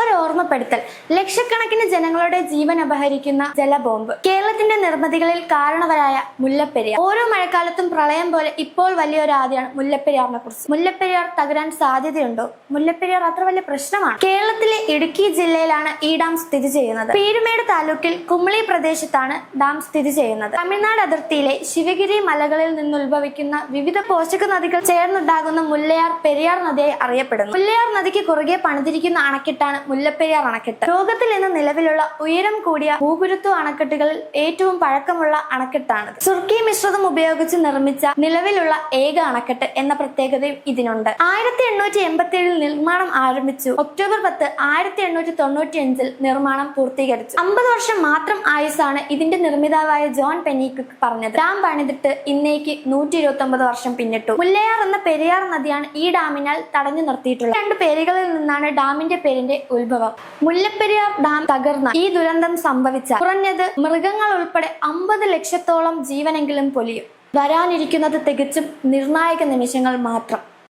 ഒരു ഓർമ്മപ്പെടുത്തൽ ലക്ഷക്കണക്കിന് ജനങ്ങളുടെ ജീവൻ അപഹരിക്കുന്ന ജലബോംബ്. കേരളത്തിന്റെ നിർമ്മിതികളിൽ കാരണവരായ മുല്ലപ്പെരിയാർ. ഓരോ മഴക്കാലത്തും പ്രളയം പോലെ ഇപ്പോൾ വലിയൊരു ആദ്യമാണ് മുല്ലപ്പെരിയാറിനെ കുറിച്ച്. മുല്ലപ്പെരിയാർ തകരാൻ സാധ്യതയുണ്ടോ? മുല്ലപ്പെരിയാർ അത്ര വലിയ പ്രശ്നമാണ്. കേരളത്തിലെ ഇടുക്കി ജില്ലയിലാണ് ഈ ഡാം സ്ഥിതി ചെയ്യുന്നത്. പീരുമേട് താലൂക്കിൽ കുമളി പ്രദേശത്താണ് ഡാം സ്ഥിതി ചെയ്യുന്നത്. തമിഴ്നാട് അതിർത്തിയിലെ ശിവഗിരി മലകളിൽ നിന്നുത്ഭവിക്കുന്ന വിവിധ പോഷക നദികൾ ചേർന്നുണ്ടാകുന്ന മുല്ലയാർ പെരിയാർ നദിയായി അറിയപ്പെടുന്നു. മുല്ലയാർ നദിക്ക് കുറുകെ പണിതിരിക്കുന്ന അണക്കെട്ടാണ് മുല്ലപ്പെരിയാർ അണക്കെട്ട്. ലോകത്തിൽ ഇന്ന് നിലവിലുള്ള ഉയരം കൂടിയ ഭൂഗുരുത്വ അണക്കെട്ടുകളിൽ ഏറ്റവും പഴക്കമുള്ള അണക്കെട്ടാണ് സുർക്കി മിശ്രിതം ഉപയോഗിച്ച് നിർമ്മിച്ച നിലവിലുള്ള ഏക അണക്കെട്ട് എന്ന പ്രത്യേകതയും ഇതിനുണ്ട്. ആയിരത്തി എണ്ണൂറ്റി എൺപത്തി ഏഴിൽ നിർമ്മാണം ആരംഭിച്ചു. ഒക്ടോബർ പത്ത് ആയിരത്തി എണ്ണൂറ്റി തൊണ്ണൂറ്റി അഞ്ചിൽ നിർമ്മാണം പൂർത്തീകരിച്ചു. അമ്പത് വർഷം മാത്രം ആയുസാണ് ഇതിന്റെ നിർമ്മിതാവായ ജോൺ പെനീക്ക് പറഞ്ഞത്. ഡാം പണിതിട്ട് ഇന്നേക്ക് നൂറ്റി ഇരുപത്തി ഒമ്പത് വർഷം പിന്നിട്ടു. മുല്ലയാർ എന്ന പെരിയാർ നദിയാണ് ഈ ഡാമിനാൽ തടഞ്ഞു നിർത്തിയിട്ടുള്ളത്. രണ്ട് പേരുകളിൽ നിന്നാണ് ഡാമിന്റെ പേരിന്റെ ഉത്ഭവം. മുല്ലപ്പെരിയാർ ഡാം തകർന്ന ഈ ദുരന്തം സംഭവിച്ച കുറഞ്ഞത് മൃഗങ്ങൾ ഉൾപ്പെടെ അമ്പത് ലക്ഷത്തോളം ജീവനെങ്കിലും പൊലിയും. വരാനിരിക്കുന്നത് തികച്ചും നിർണായക നിമിഷങ്ങൾ മാത്രം.